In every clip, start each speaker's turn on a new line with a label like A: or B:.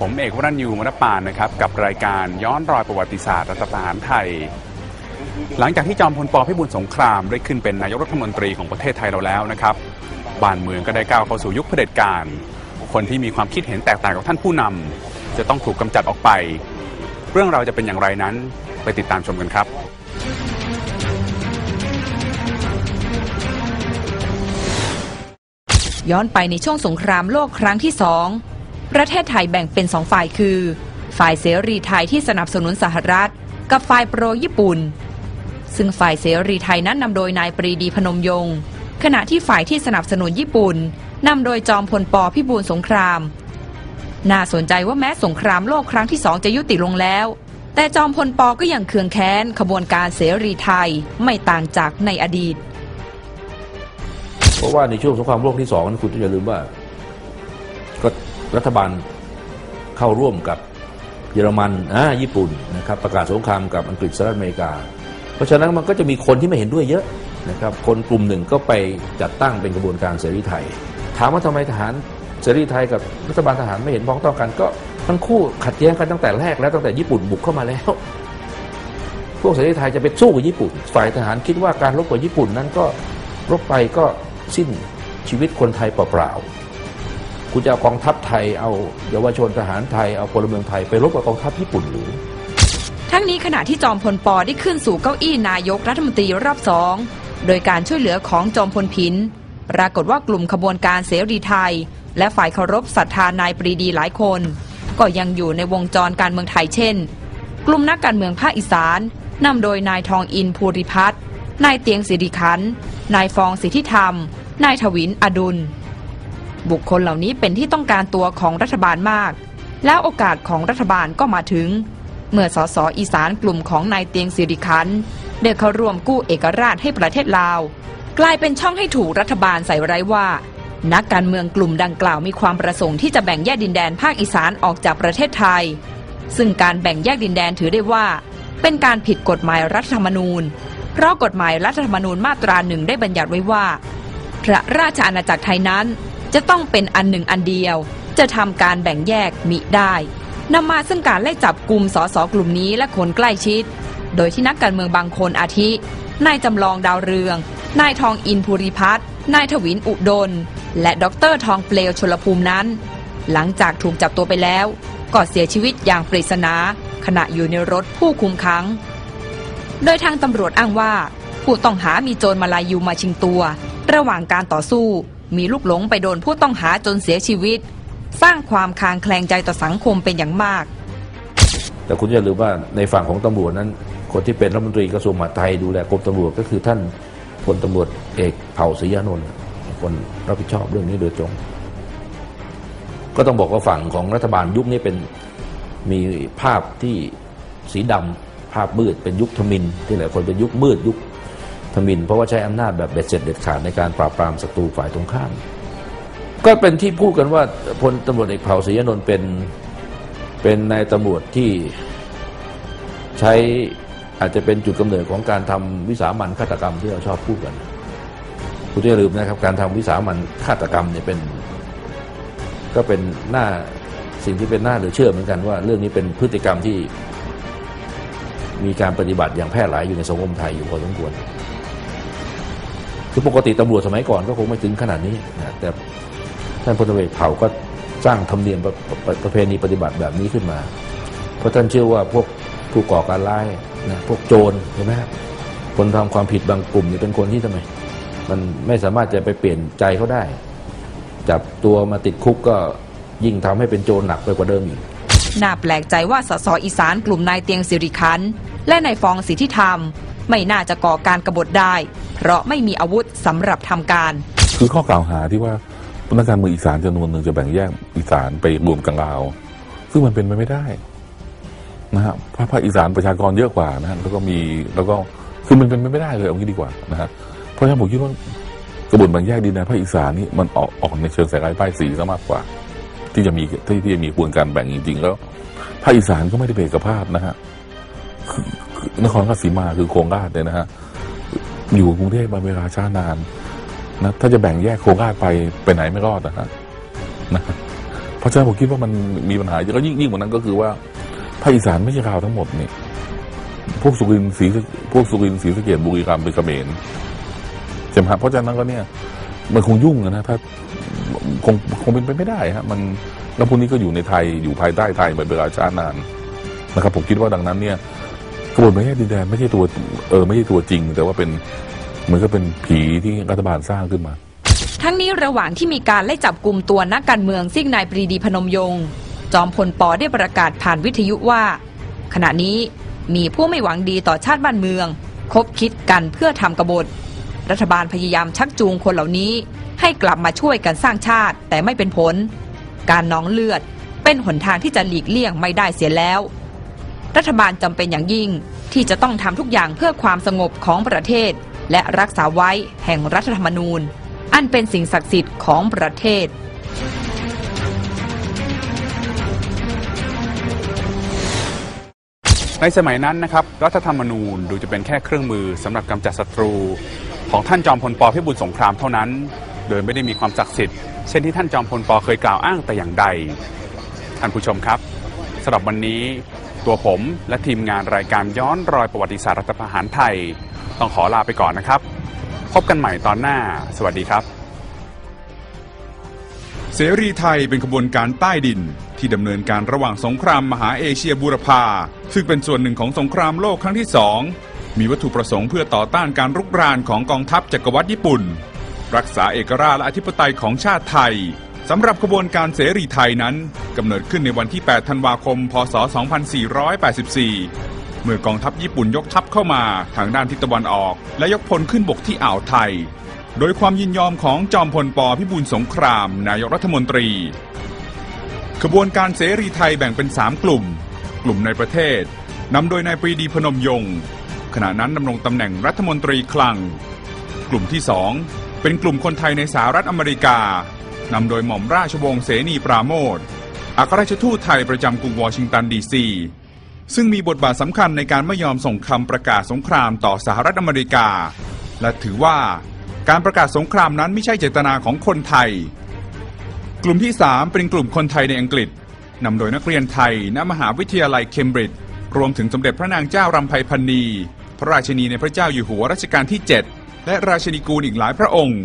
A: ผมเอกวรัญยูมณปานนะครับกับรายการย้อนรอยประวัติศาสตร์รัฐประหารไทย หลังจากที่จอมพลปพิบูลสงครามได้ขึ้นเป็นนายกรัฐมนตรีของประเทศไทยเราแล้วนะครับบ้านเมืองก็ได้ก้าวเข้าสู่ยุคเผด็จการ คนที่มีความคิดเห็นแตกต่างกับท่านผู้นำจะต้องถูกกำจัดออกไป เรื่องเราจะเป็นอย่างไรนั้นไปติดตามชมกันครับ
B: ย้อนไปในช่วงสงครามโลกครั้งที่สอง ประเทศไทยแบ่งเป็นสองฝ่ายคือ ฝ่ายเสรีไทยที่สนับสนุนสหรัฐ กับฝ่ายโปรญี่ปุ่น ซึ่งฝ่ายเสรีไทยนั้นนำโดยนายปรีดีพนมยงค์ขณะที่ฝ่ายที่สนับสนุนญี่ปุ่นนำโดยจอมพลปพิบูลสงคราม น่าสนใจว่าแม้สงครามโลกครั้งที่สองจะยุติลงแล้ว แต่จอมพลปก็ยังเคืองแค้นขบวนการเสรีไทยไม่ต่างจากในอดีต
C: เพราะว่าในช่วงสงครามโลกที่สองนั้นคุณต้องอย่าลืมว่า รัฐบาลเข้าร่วมกับเยอรมันอ่าญี่ปุ่นนะครับประกาศสงครามกับอังกฤษสหรัฐอเมริกา เพราะฉะนั้นมันก็จะมีคนที่ไม่เห็นด้วยเยอะนะครับคนกลุ่มหนึ่งก็ไปจัดตั้งเป็นกระบวนการเสรีไทย ถามว่าทำไมทหารเสรีไทยกับรัฐบาลทหารไม่เห็นพ้องต้องกันก็ทั้งคู่ขัดแย้งกันตั้งแต่แรกแล้วตั้งแต่ญี่ปุ่นบุกเข้ามาแล้ว พวกเสรีไทยจะไปสู้กับญี่ปุ่น ฝ่ายทหารคิดว่าการรบกับญี่ปุ่นนั้นก็รบไปก็สิ้นชีวิตคนไทยเปล่าๆ คุณจะเอากองทัพไทย เอาเยาวชนทหารไทย เอาพลเมืองไทยไปรบกับกองทัพญี่ปุ่นหรือ
B: ทั้งนี้ขณะที่จอมพลปอได้ขึ้นสู่เก้าอี้นายกรัฐมนตรีรอบสอง โดยการช่วยเหลือของจอมพลพินปรากฏว่ากลุ่มขบวนการเสรีไทย และฝ่ายเคารพศรัทธานายปรีดีหลายคน ก็ยังอยู่ในวงจรการเมืองไทยเช่น กลุ่มนักการเมืองภาคอีสานนำโดยนายทองอินภูริพัฒน์นายเตียงสิริขันนายฟองสิทธิธรรม นายถวินอดุล บุคคลเหล่านี้เป็นที่ต้องการตัวของรัฐบาลมาก แล้วโอกาสของรัฐบาลก็มาถึง เมื่อสสอีสานกลุ่มของนายเตียงสิริคันธ์เดินเข้าร่วมกู้เอกราชให้ประเทศลาว กลายเป็นช่องให้ถูกรัฐบาลใส่ร้ายว่า นักการเมืองกลุ่มดังกล่าวมีความประสงค์ที่จะแบ่งแยกดินแดนภาคอีสานออกจากประเทศไทย ซึ่งการแบ่งแยกดินแดนถือได้ว่า เป็นการผิดกฎหมายรัฐธรรมนูญ เพราะกฎหมายรัฐธรรมนูญมาตราหนึ่งได้บัญญัติไว้ว่า พระราชอาณาจักรไทยนั้น จะต้องเป็นอันหนึ่งอันเดียว จะทำการแบ่งแยกมิได้นำมาซึ่งการไล่จับกลุ่มสสกลุ่มนี้และคนใกล้ชิด โดยที่นักการเมืองบางคนอาทิ นายจำลองดาวเรือง นายทองอินภูริพัฒน์นายถวินอุดล และดรทองเปลวชลภูมินั้น หลังจากถูกจับตัวไปแล้วก็เสียชีวิตอย่างปริศนาขณะอยู่ในรถผู้คุมขัง โดยทางตำรวจอ้างว่า ผู้ต้องหามีโจรมาลายูมาชิงตัว ระหว่างการต่อสู้ มีลูกหลงไปโดนผู้ต้องหาจนเสียชีวิต สร้างความคางแคลงใจต่อสังคมเป็นอย่างมาก
C: แต่คุณอย่าลืมว่าในฝั่งของตำรวจนั้น คนที่เป็นรัฐมนตรีกระทรวงมหาดไทยดูแลกรมตำรวจก็คือท่านพลตำรวจเอกเผ่าศรียานนท์คนรับผิดชอบเรื่องนี้โดยตรง ก็ต้องบอกว่าฝั่งของรัฐบาลยุคนี้เป็นมีภาพที่สีดำภาพมืดเป็นยุคทมินที่หลายคนเป็นยุคมืดยุค ทมินเพราะว่าใช้อำนาจแบบเบ็ดเสร็จเด็ดขาดในการปราบปรามศัตรูฝ่ายตรงข้าม ก็เป็นที่พูดกันว่าพลตำรวจเอกเผ่าศรียนนท์เป็นเป็นนายตำรวจที่ใช้อาจจะเป็นจุดกำเนิดของการทำวิสามันฆาตกรรมที่เราชอบพูดกันคุณอย่าลืมนะครับ การทำวิสามันฆาตกรรมเนี่ยเป็น ก็เป็นหน้าสิ่งที่เป็นหน้าหลือเชื่อเหมือนกันว่า เรื่องนี้เป็นพฤติกรรมที่มีการปฏิบัติอย่างแพร่หลายอยู่ในสังคมไทยอยู่พอสมควร คือปกติตำรวจสมัยก่อนก็คงไม่ถึงขนาดนี้นะแต่ท่านพลตำรวจเอกเผ่าก็สร้างธรรมเนียมประประประเพณีปฏิบัติแบบนี้ขึ้นมา เพราะท่านเชื่อว่าพวกผู้ก่อการร้ายนะพวกโจรเห็นไหมครับคนทำความผิดบางกลุ่มนี่เป็นคนที่ทำไม มันไม่สามารถจะไปเปลี่ยนใจเขาได้ จับตัวมาติดคุกก็ยิ่งทำให้เป็นโจรหนักไปกว่าเดิมอีก
B: น่าแปลกใจว่าสสอีสานกลุ่มนายเตียงสิริคันและนายฟองสิทธิธรรม ไม่น่าจะก่อการกรบฏได้ เพราะไม่มีอาวุธสำหรับทำการ
D: คือข้อกล่าวหาที่ว่านักการเมืองอีสานจำนวนหนึ่งจะแบ่งแยกอีสานไปรวมกับลาว ซึ่งมันเป็นไปไม่ได้นะฮะเพราะภาคอีสานประชากรเยอะกว่านะฮะแล้วก็มีแล้วก็คือมันเป็นไปไม่ได้เลยเอางี้ดีกว่านะฮะเพราะฉะนั้นผมคิดว่ากระบวนแบ่งแยกดินแดนภาคอีสานนี่มันออกออกในเชิงสายลายป้ายสีซะมากกว่า ที่จะมีที่ที่จะมีกระบวนการแบ่งจริง ๆ แล้วภาคอีสานก็ไม่ได้เป็นเอกภาพนะฮะ นครราชสีมาคือโครงราชเนี่ยนะฮะอยู่กรุงเทพมาเวลาช้านานนะถ้าจะแบ่งแยกโคราชไปไปไหนไม่รอดนะฮะนะเพราะฉะนั้นผมคิดว่ามันมีปัญหาแล้วยิ่งยิ่งกว่านั้นก็คือว่าภาคอีสานไม่ใช่ข่าวทั้งหมดนี่พวกสุรินทร์ศรีพวกสุรินทร์ศรีสะเกดบุรีรัมย์เป็นเขมรใช่ไหมครับเพราะฉะนั้นก็เนี่ย มันคงยุ่งอะนะถ้าคงคงเป็นไปไม่ได้ฮะมันแล้วพวกนี้ก็อยู่ในไทยอยู่ภายใต้ไทยเป็นเวลาช้านานนะครับผมคิดว่าดังนั้นเนี่ย กระบวนการแยกดินแดนไม่ใช่ตัวเออไม่ใช่ตัวจริง แต่ว่าเป็นเหมือนกับเป็นผีที่รัฐบาลสร้างขึ้นมา
B: ทั้งนี้ระหว่างที่มีการไล่จับกลุ่มตัวนักการเมืองซิ่งนายปรีดีพนมยงค์จอมพลปอได้ประกาศผ่านวิทยุว่า ขณะนี้มีผู้ไม่หวังดีต่อชาติบ้านเมือง คบคิดกันเพื่อทำกบฏ รัฐบาลพยายามชักจูงคนเหล่านี้ ให้กลับมาช่วยกันสร้างชาติแต่ไม่เป็นผล การน้องเลือดเป็นหนทางที่จะหลีกเลี่ยงไม่ได้เสียแล้ว รัฐบาลจำเป็นอย่างยิ่ง ที่จะต้องทำทุกอย่างเพื่อความสงบของประเทศ และรักษาไว้แห่งรัฐธรรมนูญ อันเป็นสิ่งศักดิ์สิทธิ์ของประเทศ
A: ในสมัยนั้นนะครับรัฐธรรมนูญดูจะเป็นแค่เครื่องมือสำหรับกำจัดศัตรู ของท่านจอมพลปพิบูลสงครามเท่านั้น โดยไม่ได้มีความศักดิ์สิทธิ์เช่นที่ท่านจอมพลปเคยกล่าวอ้างแต่อย่างใด ท่านผู้ชมครับสำหรับวันนี้ ตัวผมและทีมงานรายการย้อนรอยประวัติศาสตร์รัฐประหารไทย ต้องขอลาไปก่อนนะครับ พบกันใหม่ตอนหน้า สวัสดีครับ
E: เสรีไทยเป็นขบวนการใต้ดิน ที่ดำเนินการระหว่างสงครามมหาเอเชียบูรพาซึ่งเป็นส่วนหนึ่งของสงครามโลกครั้งที่สองมีวัตถุประสงค์เพื่อต่อต้านการรุกรานของกองทัพจักรวรรดิญี่ปุ่น รักษาเอกราชและอธิปไตยของชาติไทยสำหรับขบวนการเสรีไทยนั้น กำเนิดขึ้นในวันที่ 8 ธันวาคม พศ 2484 เมื่อกองทัพญี่ปุ่นยกทัพเข้ามาทางด้านทิศตะวันออก และยกพลขึ้นบกที่อ่าวไทย โดยความยินยอมของจอมพลปพิบูลสงคราม นายกรัฐมนตรี ขบวนการเสรีไทยแบ่งเป็น 3 กลุ่ม กลุ่มในประเทศนำโดยนายปรีดีพนมยงค์ขณะนั้นดำรงตำแหน่งรัฐมนตรีคลัง กลุ่มที่ 2 เป็นกลุ่มคนไทยในสหรัฐอเมริกานำโดยหม่อมราชวงศ์เสนีปราโมท อัครราชทูตไทยประจำกรุงวอชิงตันดีซีซึ่งมีบทบาทสำคัญในการไม่ยอมส่งคำประกาศสงครามต่อสหรัฐอเมริกา และถือว่าการประกาศสงครามนั้นไม่ใช่เจตนาของคนไทย กลุ่มที่ 3 เป็นกลุ่มคนไทยในอังกฤษนำโดยนักเรียนไทยณมหาวิทยาลัยเคมบริดจ์รวมถึงสมเด็จพระนางเจ้ารำไพพันนี พระราชินีในพระเจ้าอยู่หัวรัชกาลที่ 7 และราชินีกูลอีกหลายพระองค์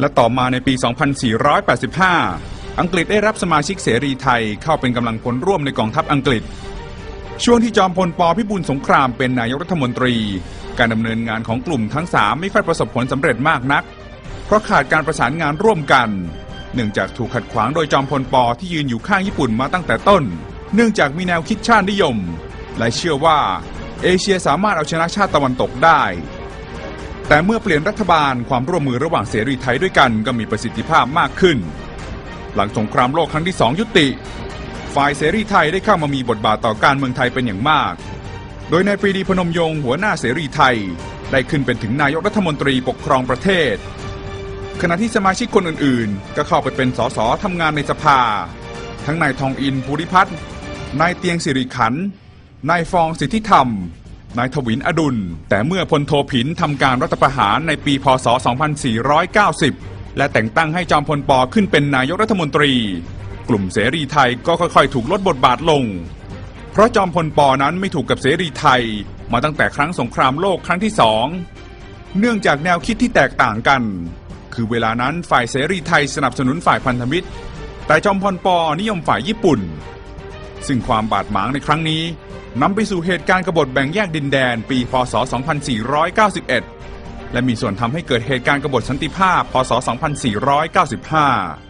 E: และต่อมาในปี 2485 อังกฤษได้รับสมาชิกเสรีไทยเข้าเป็นกำลังพลร่วมในกองทัพอังกฤษ ช่วงที่จอมพลปพิบูลสงครามเป็นนายกรัฐมนตรี การดำเนินงานของกลุ่มทั้ง3ไม่ค่อยประสบผลสำเร็จมากนัก เพราะขาดการประสานงานร่วมกัน เนื่องจากถูกขัดขวางโดยจอมพลปที่ยืนอยู่ข้างญี่ปุ่นมาตั้งแต่ต้น เนื่องจากมีแนวคิดชาตินิยม และเชื่อว่า เอเชียสามารถเอาชนะชาติตะวันตกได้แต่เมื่อเปลี่ยนรัฐบาลความร่วมมือระหว่างเสรีไทยด้วยกันก็มีประสิทธิภาพมากขึ้น หลังสงครามโลกครั้งที่สองยุติ ฝ่ายเสรีไทยได้เข้ามามีบทบาทต่อการเมืองไทยเป็นอย่างมาก โดยนายปรีดีพนมยงค์หัวหน้าเสรีไทย ได้ขึ้นเป็นถึงนายกรัฐมนตรีปกครองประเทศ ขณะที่สมาชิกคนอื่นๆ ก็เข้าไปเป็นสสทำงานในสภา ทั้งนายทองอินภูริพัฒน์นายเตียงสิริขันนายฟองสิทธิธรรมนายทวินอดุล แต่เมื่อพลโทผินทำการรัฐประหารในปีพศ 2490 และแต่งตั้งให้จอมพลปขึ้นเป็นนายกรัฐมนตรี กลุ่มเสรีไทยก็ค่อยๆ ถูกลดบทบาทลง เพราะจอมพลปนั้นไม่ถูกกับเสรีไทยมาตั้งแต่ครั้งสงครามโลกครั้งที่สองเนื่องจากแนวคิดที่แตกต่างกัน คือเวลานั้นฝ่ายเสรีไทยสนับสนุนฝ่ายพันธมิตร แต่จอมพลปนิยมฝ่ายญี่ปุ่น ซึ่งความบาดหมางในครั้งนี้นำไปสู่เหตุการณ์กบฏแบ่งแยกดินแดนปี พศ 2491 และมีส่วนทำให้เกิดเหตุการณ์กบฏสันติภาพ พศ 2495